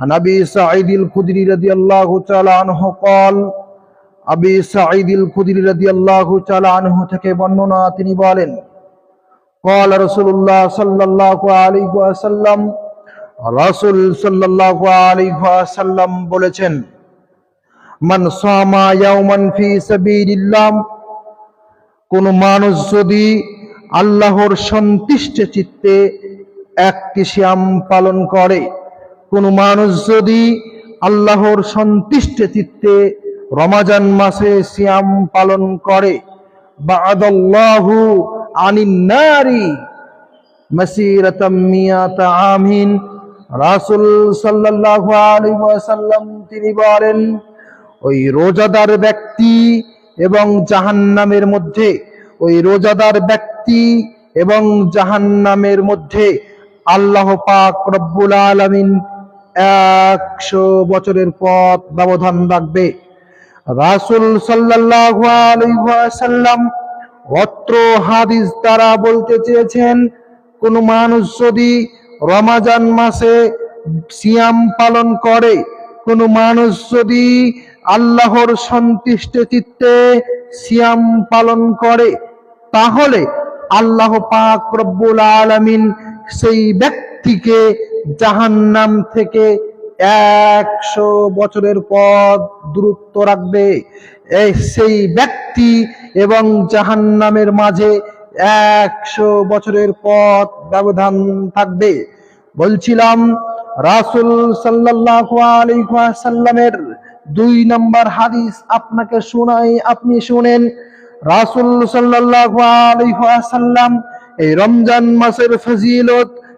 عن ابي سعيد الخدري رضي الله تعالى عنه قال আবি সাঈদ আল খুদরি রাদিয়াল্লাহু তাআলা আনহু থেকে বর্ণনা তিনি বলেন قال رسول الله صلى الله عليه وسلم রাসূল সাল্লাল্লাহু আলাইহি ওয়াসাল্লাম বলেছেন মান সামা ইয়াওমান ফি সাবিলিল্লাহ কোন মানুষ যদি আল্লাহর সন্তুষ্ট চিত্তে একটি শ্যাম পালন করে কোন মানুষ যদি আল্লাহর সন্তুষ্ট চিত্তে রমাজান মাসে শ্যাম পালন করে, বাদাল্লাহু আনিন নারী মাসিরাতাম মিয়াতা আমিন, রাসূল সাল্লাল্লাহু আলাইহি তিনি বলেন, ওই রোজাদার ব্যক্তি এবং জাহান্নামের মধ্যে, ওই রোজাদার ব্যক্তি এবং জাহান্নামের মধ্যে আল্লাহ পাক রব্বুল আলামিন একশো বছরের পথ ব্যবধান রাখবে। রাসূল ওয়াসাল্লাম অত্র হাদিস দ্বারা বলতে চেয়েছেন, কোন মানুষ যদি রমাজান মাসে সিয়াম পালন করে, কোন মানুষ যদি আল্লাহর সন্তুষ্ট চিত্তে সিয়াম পালন করে, তাহলে আল্লাহ পাক রব্বুল আলামিন সেই ব্যক্তিকে জাহান্নাম থেকে একশো বছরের পথ দূরত্ব রাখবে। সেই ব্যক্তি এবং জাহান্নামের মাঝে একশো বছরের পথ ব্যবধান থাকবে। বলছিলাম, রাসুল আলাইহি দুই নম্বর হাদিস আপনাকে শোনাই, আপনি শুনেন, রাসুল সাল্লাল্লাহু আলাইহি ওয়াসাল্লাম এই রমজান মাসের ফজিলত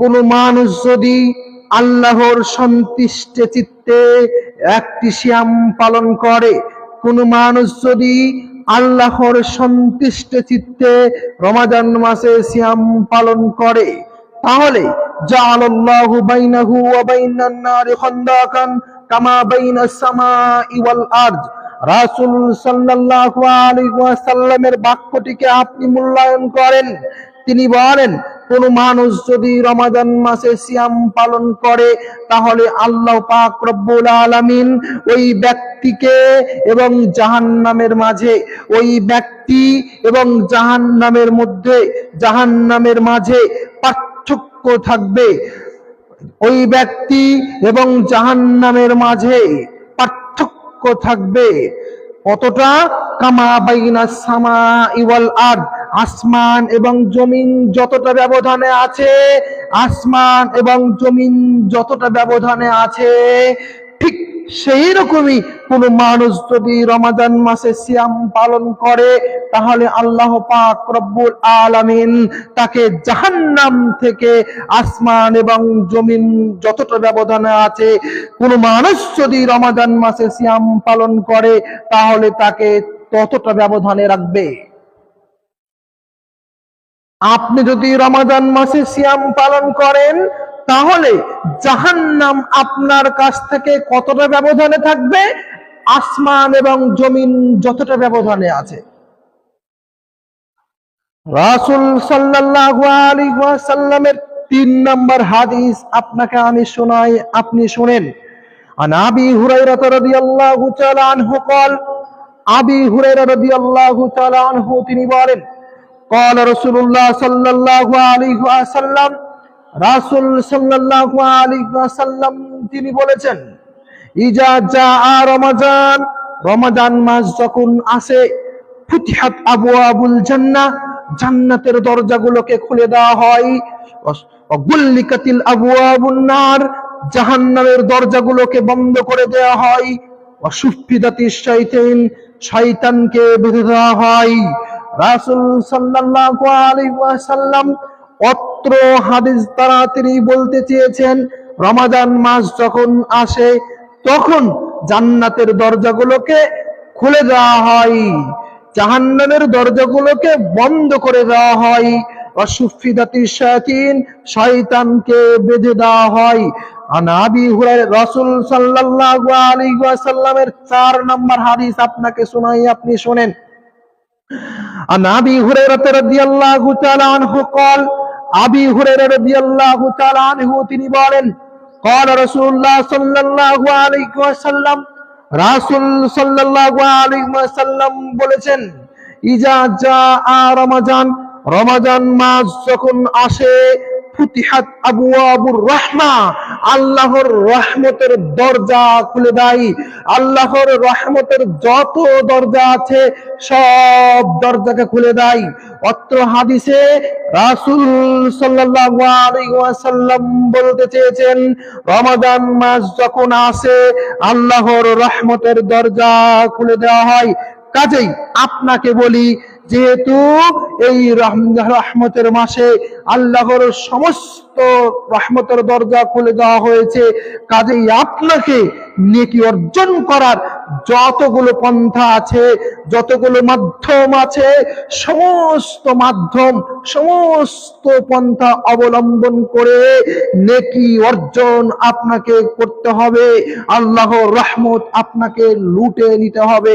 কোন মানুষ যদি আল্লাহর সন্তুষ্ট চিত্তে একটি শ্যাম পালন করে, কোন মানুষ যদি আল্লাহর সন্তুষ্ট চিত্তে রমাজান মাসে শ্যাম পালন করে, তাহলে রাসূল সাল্লাল্লাহু বাক্যটিকে আপনি মূল্যায়ন করেন। তিনি বলেন কোন মানুষ যদি রমাজান মাসে সিয়াম পালন করে, তাহলে আল্লাহ পাক রব্বুল আলামিন ওই ব্যক্তিকে এবং জাহান্নামের মাঝে, ওই ব্যক্তি এবং জাহান্নামের মধ্যে, জাহান্নামের মাঝে পার্থক্য থাকবে। ওই ব্যক্তি এবং জাহান্নামের মাঝে পার্থক্য থাকবে। কতটা? কামা বাইনা সামা ইওয়াল আর আসমান এবং জমিন যতটা ব্যবধানে আছে, আসমান এবং জমিন যতটা ব্যবধানে আছে, ঠিক সেই রকমই কোন মানুষ যদি রমাজান মাসে সিয়াম পালন করে, তাহলে আল্লাহ পাক রব্বুল আলামিন তাকে জাহান্নাম থেকে আসমান এবং জমিন যতটা ব্যবধানে আছে, কোন মানুষ যদি রমাজান মাসে সিয়াম পালন করে, তাহলে তাকে ততটা ব্যবধানে রাখবে। আপনি যদি রমাদান মাসে সিয়াম পালন করেন তাহলে জাহান্নাম আপনার কাছ থেকে কতটা ব্যবধানে থাকবে আসমান এবং জমিন যতটা ব্যবধানে আছে রাসুল সাল্লাল্লাহু আলাইহি ওয়াসাল্লামের তিন নম্বর হাদিস আপনাকে আমি শোনাই আপনি শুনেন عن ابي هريره رضي الله تعالى عنه قال আবি হুরায়রা রাদিয়াল্লাহু তাআলা আনহু তিনি বলেন قال رسول الله صلى الله عليه وسلم রাসূল সাল্লাল্লাহু আলাইহি তিনি বলেছেন, ইজা জা রমাজান রমাজান মাস যখন আসে, ফুতিহাত আবুল জান্নাহ, জান্নাতের দরজাগুলোকে খুলে দেওয়া হয়। গুল্লিকাতিল আবওয়াবুন নার, জাহান্নামের দরজাগুলোকে বন্ধ করে দেওয়া হয়। অসুফিদাতিস শাইতান শয়তানকে বেঁধে দেওয়া হয়। রাসূল সাল্লাল্লাহু আলাইহি অত্র হাদিস দ্বারা তিনি বলতে চেয়েছেন রমাদান মাস যখন আসে তখন জান্নাতের দরজাগুলোকে খুলে দেওয়া হয় জাহান্নামের দরজাগুলোকে বন্ধ করে দেওয়া হয় অসুফিদাতি শায়াতিন শয়তানকে বেঁধে দেওয়া হয় আনাবি হুরায় রাসূল সাল্লাল্লাহু আলাইহি ওয়াসাল্লামের চার নম্বর হাদিস আপনাকে শোনাই আপনি শুনেন عن ابي هريره رضي الله تعالى عنه قال ابي هريره رضي الله تعالى عنه তিনি বলেন قال رسول الله صلى الله عليه وسلم রাসূল সাল্লাল্লাহু আলাইহি ওয়াসাল্লাম বলেছেন ইজা জা রমাজান রমাজান মাস যখন আসে ফুতিহাত আবুয়াবুর রহমা। আল্লাহর রহমতের দরজা খুলে দেয়। আল্লাহর রহমতের যত দরজা আছে, সব দরজাকে খুলে দেয়। অত্র হাদিসে রাসূল ওয়াসাল্লাম বলতে চেয়েছেন, রমাদান মাস যখন আসে, আল্লাহর রহমতের দরজা খুলে দেওয়া হয়। কাজেই আপনাকে বলি যেহেতু এই রহমতের মাসে আল্লাহর সমস্ত রহমতের দরজা খুলে দেওয়া হয়েছে, কাজেই আপনাকে নেকি অর্জন করার যতগুলো পন্থা আছে, যতগুলো মাধ্যম আছে, সমস্ত মাধ্যম, সমস্ত পন্থা অবলম্বন করে নেকি অর্জন আপনাকে করতে হবে, আল্লাহর রহমত আপনাকে লুটে নিতে হবে।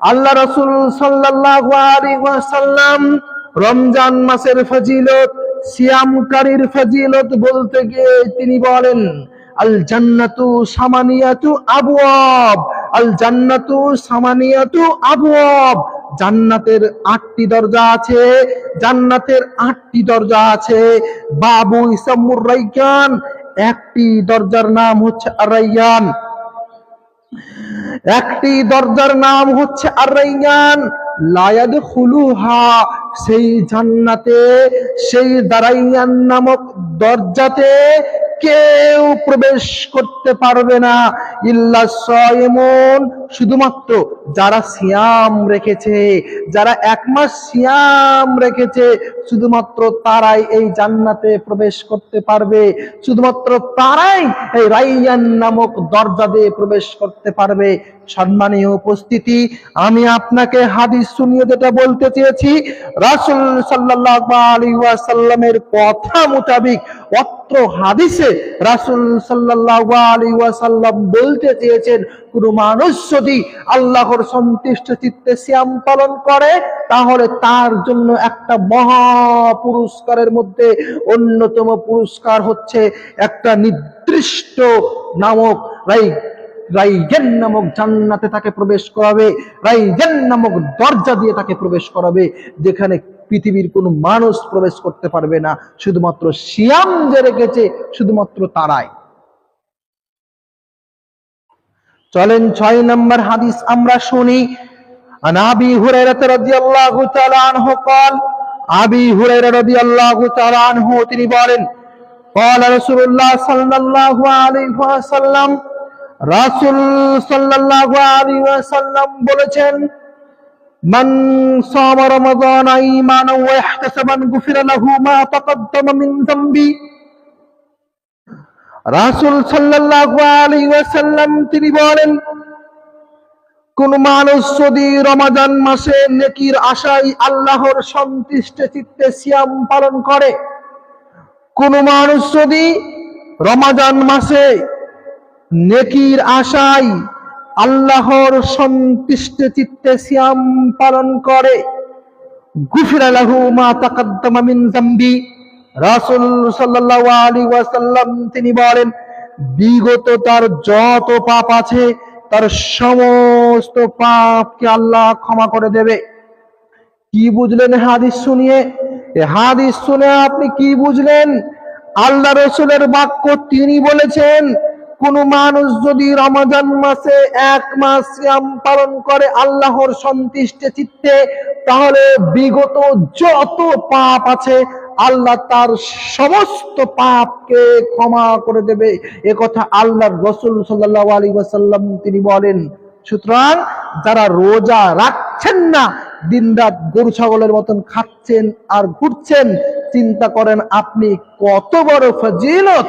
আল্লাহ রসুল ওয়াসাল্লাম রমজান মাসের ফজিলত, সিয়ামকারীর ফজিলত বলতে গিয়ে তিনি বলেন আল জান্নাতু সামানিয়াতু আবওয়াব আল জান্নাতু সামানিয়াতু আবওয়াব। জান্নাতের আটটি দরজা আছে, জান্নাতের আটটি দরজা আছে। বাবু ইসামুর রাইয়ান, একটি দরজার নাম হচ্ছে রাইয়ান একটি দরজার নাম হচ্ছে আর লায়াদ খুলুহা সেই জান্নাতে সেই দারাইয়ান নামক দরজাতে কেউ প্রবেশ করতে পারবে না। ইল্লা সয়মন শুধুমাত্র যারা সিয়াম রেখেছে, যারা এক মাস সিয়াম রেখেছে, শুধুমাত্র তারাই এই জান্নাতে প্রবেশ করতে পারবে। শুধুমাত্র তারাই এই রাইয়ান নামক দরজা দিয়ে প্রবেশ করতে পারবে। সম্মানীয় উপস্থিতি, আমি আপনাকে হাদিস শুনিয়ে যেটা বলতে চেয়েছি, রাসূল সাল্লাল্লাহু আলাইহি ওয়াসাল্লামের কথা মোতাবিক অত্র হাদিসে রাসূল ওয়াসাল্লাম বলতে চেয়েছেন, কোন মানুষ যদি আল্লাহর সন্তুষ্ট চিত্তে সিয়াম পালন করে, তাহলে তার জন্য একটা মহা পুরস্কারের মধ্যে অন্যতম পুরস্কার হচ্ছে একটা নির্দিষ্ট নামক রাই রাইজেন নামক জান্নাতে তাকে প্রবেশ করাবে রাইজেন নামক দরজা দিয়ে তাকে প্রবেশ করাবে, যেখানে পৃথিবীর কোনো মানুষ প্রবেশ করতে পারবে না শুধুমাত্র সিয়াম যে রেখেছে শুধুমাত্র তারাই চলেন ছয় নম্বর হাদিস আমরা শুনি عن ابي هريره رضي الله تعالى عنه قال ابي هريره رضي الله تعالى عنه তিনি বলেন قال رسول الله صلى الله عليه وسلم রাসূল সাল্লাল্লাহু আলাইহি ওয়াসাল্লাম বলেছেন সামা রমাদান ঈমানান ওয়া ইহতাসাবান গুফিরা লাহু মা তাকাদ্দামা মিন যামবি রাসূল সাল্লাল্লাহু আলাইহি ওয়াসাল্লাম তিনি বলেন, কোন মানুষ যদি রমাজান মাসে নেকির আশায় আল্লাহর সন্তুষ্ট চিত্তে সিয়াম পালন করে, কোন মানুষ যদি রমাজান মাসে নেকির আশায় আল্লাহর সন্তুষ্ট চিত্তে সিয়াম পালন করে। গুফিরা মা তাকাদ্দামা মিন যামবি রাসূল সাল্লাল্লাহু আলাইহি ওয়াসাল্লাম তিনি বলেন, বিগত তার যত পাপ আছে, তার সমস্ত পাপকে আল্লাহ ক্ষমা করে দেবে। কি বুঝলেন হাদিস শুনিয়ে? হাদিস শুনে আপনি কি বুঝলেন? আল্লাহ রসুলের বাক্য তিনি বলেছেন কোন মানুষ যদি রমাজান মাসে এক মাস পালন করে আল্লাহর সন্তুষ্টে চিত্তে, তাহলে বিগত যত পাপ আছে, আল্লাহ তার সমস্ত পাপকে ক্ষমা করে দেবে। এ কথা আল্লাহর রসুল সাল্লাহ আলী ওয়াসাল্লাম তিনি বলেন। সুতরাং যারা রোজা রাখছেন না, দিনরাত গরু ছাগলের মতন খাচ্ছেন আর ঘুরছেন, চিন্তা করেন আপনি কত বড় ফজিলত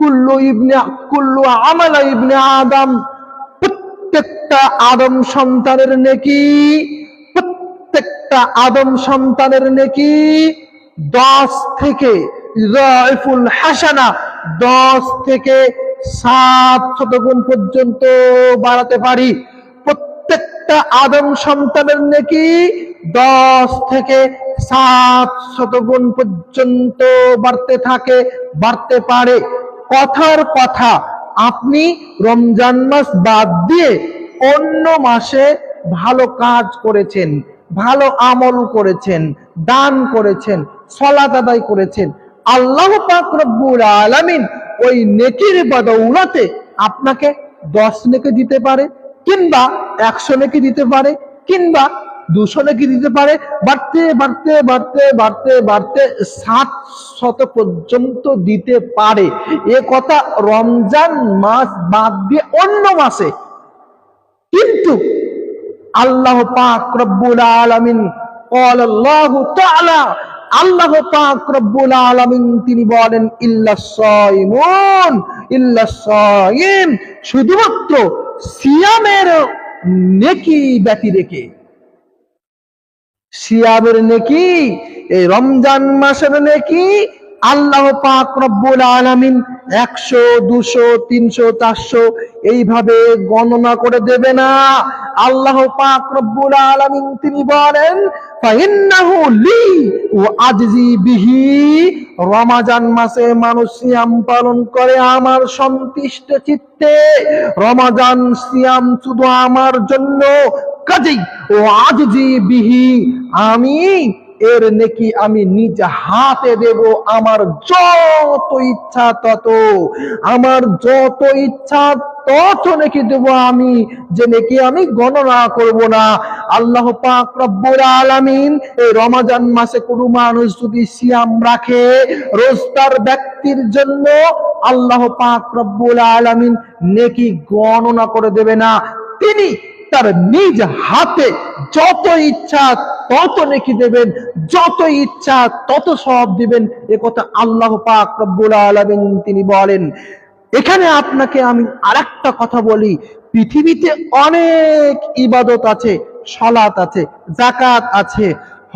কুল্লু ইবনে, কুল্লু আমালা ইবনে আদম। প্রত্যেকটা আদম সন্তানের নেকি, প্রত্যেকটা আদম সন্তানের নেকি দশ থেকে হাসানা, দশ থেকে সাত শতগুণ পর্যন্ত বাড়াতে পারি। প্রত্যেকটা আদম সন্তানের নেকি দশ থেকে সাত শতগুণ পর্যন্ত বাড়তে থাকে, বাড়তে পারে। কথার কথা। আপনি রমজান মাস বাদ দিয়ে অন্য মাসে ভালো কাজ করেছেন, ভালো আমল করেছেন, দান করেছেন সলাত আদায় করেছেন। আল্লাহ পাক আলামিন ওই নেকির বদৌলতে আপনাকে দশ নেকি দিতে পারে কিংবা একশো নেকি দিতে পারে কিংবা দূষণে কি দিতে পারে? বাড়তে বাড়তে বাড়তে বাড়তে বাড়তে সাত শত পর্যন্ত দিতে পারে। এ কথা রমজান মাস বাদ দিয়ে অন্য মাসে। কিন্তু আল্লাহ পাক রব্বুল আলমিন আল্লাহ পাক রব্বুল আলামিন তিনি বলেন ইল্লাসাইমুন ইল্লাসাইম শুধুমাত্র সিয়ামের নেকি ব্যতি রেখে সিয়ামের নেকি, এই রমজান মাসের নেকি, আল্লাহ পাক রব্বুল আলামিন একশো, দুশো, তিনশো, চারশো এইভাবে গণনা করে দেবে না। আল্লাহ পাক রব্বুল আলামিন তিনি বলেন রমাজান মাসে মানুষ সিয়াম পালন করে আমার সন্তুষ্ট চিত্তে। রমাজান সিয়াম শুধু আমার জন্য কাজেই, ও আজজি বিহি আমি, এর নেকি আমি নিজ হাতে দেব, আমার যত ইচ্ছা তত, আমার যত ইচ্ছা তত নেকি দেব আমি, যে নেকি আমি গণনা করব না। আল্লাহ পাক রব্বুল আলামিন এই রমাজান মাসে কোনো মানুষ যদি সিয়াম রাখে রোজদার ব্যক্তির জন্য আল্লাহ পাক রব্বুল আলামিন নেকি গণনা করে দেবে না। তিনি তার নিজ হাতে যত ইচ্ছা তত নেকি দেবেন, যত ইচ্ছা তত সব দিবেন। এ কথা আল্লাহ পাক রব্বুল আলামিন তিনি বলেন। এখানে আপনাকে আমি আরেকটা কথা বলি। পৃথিবীতে অনেক ইবাদত আছে, সলাত আছে জাকাত আছে,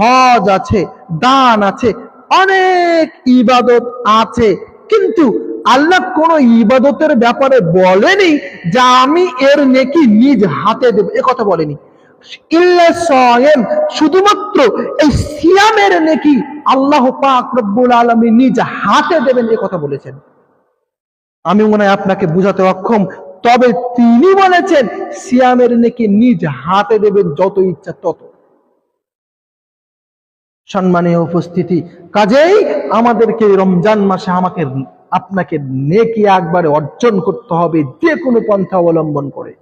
হজ আছে, দান আছে, অনেক ইবাদত আছে। কিন্তু আল্লাহ কোন ইবাদতের ব্যাপারে বলেনি যে আমি এর নেকি নিজ হাতে দেব। এ কথা বলেনি। শুধুমাত্র এই সিয়ামের নেকি আল্লাহ পাক রব্বুল আলামিন নিজ হাতে দেবেন এ কথা বলেছেন। আমি মনে হয় আপনাকে বুঝাতে অক্ষম, তবে তিনি বলেছেন, সিয়ামের নেকি নিজ হাতে দেবেন যত ইচ্ছা তত। সম্মানীয় উপস্থিতি, কাজেই আমাদেরকে রমজান মাসে আমাকে আপনাকে নেকি একবারে অর্জন করতে হবে যে কোনো পন্থা অবলম্বন করে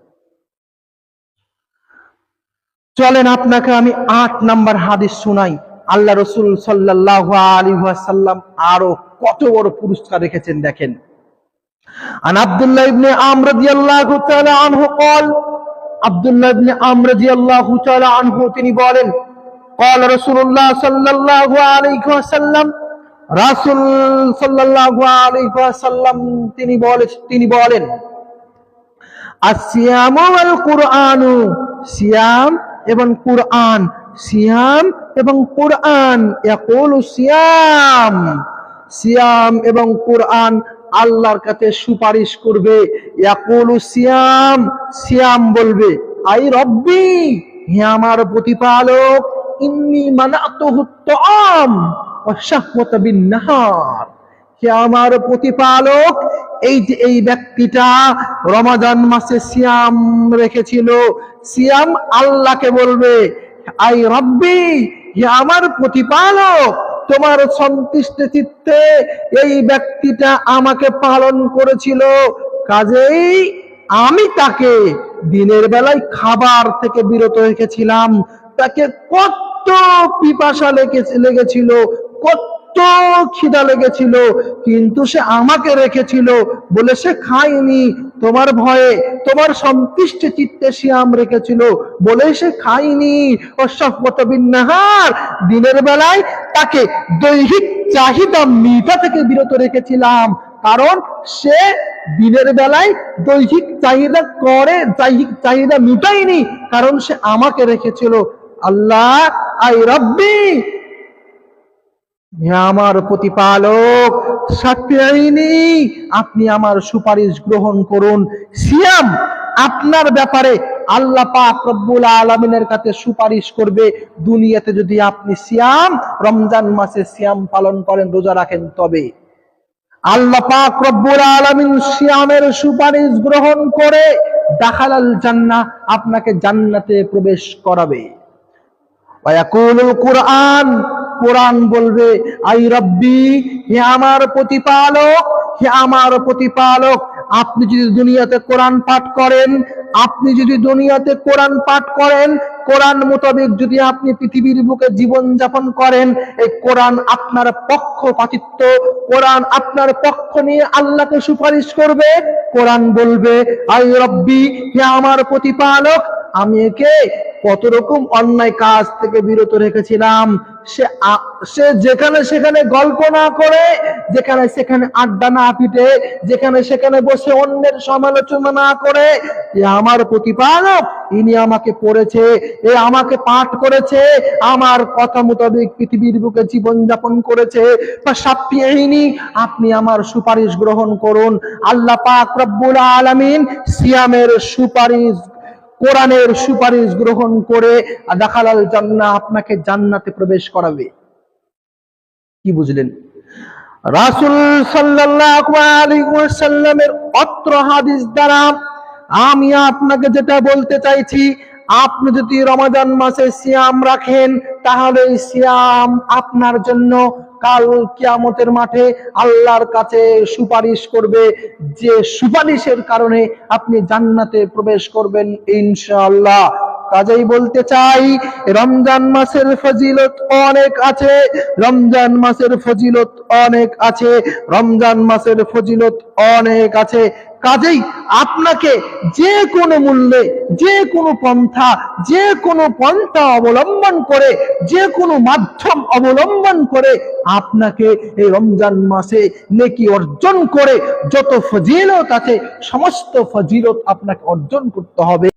চলেন আপনাকে আমি আট নাম্বার হাদিস শুনাই আল্লাহ রসুল সাল্লাহ আলী সাল্লাম আরো কত বড় পুরস্কার রেখেছেন দেখেন عن عبد الله بن عمرو رضي الله تعالى عنه قال عبد الله بن عمرو رضي الله تعالى عنه তিনি বলেন قال رسول الله صلى الله عليه وسلم রাসূল সাল্লাল্লাহু আলাইহি তিনি বলে তিনি বলেন আসিয়ামু ওয়াল কুরআনু। সিয়াম এবং কুরআন। সিয়াম এবং কুরআন। ইয়াকুলু সিয়াম। সিয়াম এবং কুরআন আল্লাহর কাছে সুপারিশ করবে। ইয়াকুলু সিয়াম। সিয়াম বলবে। আই রব্বি, হে আমার প্রতিপালক, ইন্নি মানাতুহু তাম আমার প্রতিপালক, এই যে এই ব্যক্তিটা রমাজান মাসে সিয়াম রেখেছিল, সিয়াম আল্লাহকে বলবে, আই রব্বি, হে আমার প্রতিপালক, তোমার সন্তুষ্ট চিত্তে এই ব্যক্তিটা আমাকে পালন করেছিল। কাজেই আমি তাকে দিনের বেলায় খাবার থেকে বিরত রেখেছিলাম। তাকে কত পিপাসা লেগেছে, লেগেছিল কত খিদা লেগেছিল, কিন্তু সে আমাকে রেখেছিল বলে সে খায়নি। তোমার ভয়ে, তোমার সন্তুষ্ট চিত্তে শিয়াম রেখেছিল বলে সে খায়নি। দিনের বেলায় তাকে দৈহিক চাহিদা মিটা থেকে বিরত রেখেছিলাম, কারণ সে দিনের বেলায় দৈহিক চাহিদা করে, দৈহিক চাহিদা মিটাইনি কারণ সে আমাকে রেখেছিল। আল্লাহ আই রব্বি আমার প্রতিপালক সাথিয়াইনি আপনি আমার সুপারিশ গ্রহণ করুন। সিয়াম আপনার ব্যাপারে আল্লাহ পাক রব্বুল আলমিনের কাছে সুপারিশ করবে। দুনিয়াতে যদি আপনি সিয়াম, রমজান মাসে সিয়াম পালন করেন, রোজা রাখেন, তবে আল্লাহ পাক রব্বুল আলামিন সিয়ামের সুপারিশ গ্রহণ করে দাখালাল জান্নাহ, আপনাকে জান্নাতে প্রবেশ করাবে। কুরআন কোরআন বলবে, আই রব্বি, হে আমার প্রতিপালক, হে আমার প্রতিপালক, আপনি যদি দুনিয়াতে কোরআন পাঠ করেন, আপনি যদি দুনিয়াতে কোরআন পাঠ করেন, কোরআন মোতাবেক যদি আপনি পৃথিবীর বুকে জীবন যাপন করেন, এই কোরআন আপনার পক্ষপাতিত্ব কোরআন আপনার পক্ষ নিয়ে আল্লাহকে সুপারিশ করবে, কোরআন বলবে, আই রব্বি, হে আমার প্রতিপালক আমি একে কত রকম অন্যায় কাজ থেকে বিরত রেখেছিলাম। সে সে যেখানে সেখানে গল্প না করে, যেখানে সেখানে আড্ডা না পিটে যেখানে সেখানে বসে অন্যের সমালোচনা না করে, এ আমার প্রতিপালক, ইনি আমাকে পড়েছে, এ আমাকে পাঠ করেছে, আমার কথা মোতাবেক পৃথিবীর বুকে জীবনযাপন করেছে। বা সাপ্পিয়াইনি আপনি আমার সুপারিশ গ্রহণ করুন। আল্লাহ পাক রব্বুল আলামিন সিয়ামের সুপারিশ কোরআনের সুপারিশ গ্রহণ করে দাখালাল জান্না আপনাকে জান্নাতে প্রবেশ করাবে। কি বুঝলেন? রাসুল ওয়াসাল্লামের অত্র হাদিস দ্বারা আমি আপনাকে যেটা বলতে চাইছি আপনি যদি রমাজান মাসে সিয়াম রাখেন, তাহলে সিয়াম আপনার জন্য কাল কিয়ামতের মাঠে আল্লাহর কাছে সুপারিশ করবে। যে সুপারিশের কারণে আপনি জান্নাতে প্রবেশ করবেন ইনশাআল্লাহ। কাজেই বলতে চাই, রমজান মাসের ফজিলত অনেক আছে, রমজান মাসের ফজিলত অনেক আছে, রমজান মাসের ফজিলত অনেক আছে। কাজেই আপনাকে যে কোনো মূল্যে, যে কোনো পন্থা, যে কোনো পন্থা অবলম্বন করে, যে কোনো মাধ্যম অবলম্বন করে আপনাকে এই রমজান মাসে নেকি অর্জন করে, যত ফজিলত আছে, সমস্ত ফজিলত আপনাকে অর্জন করতে হবে।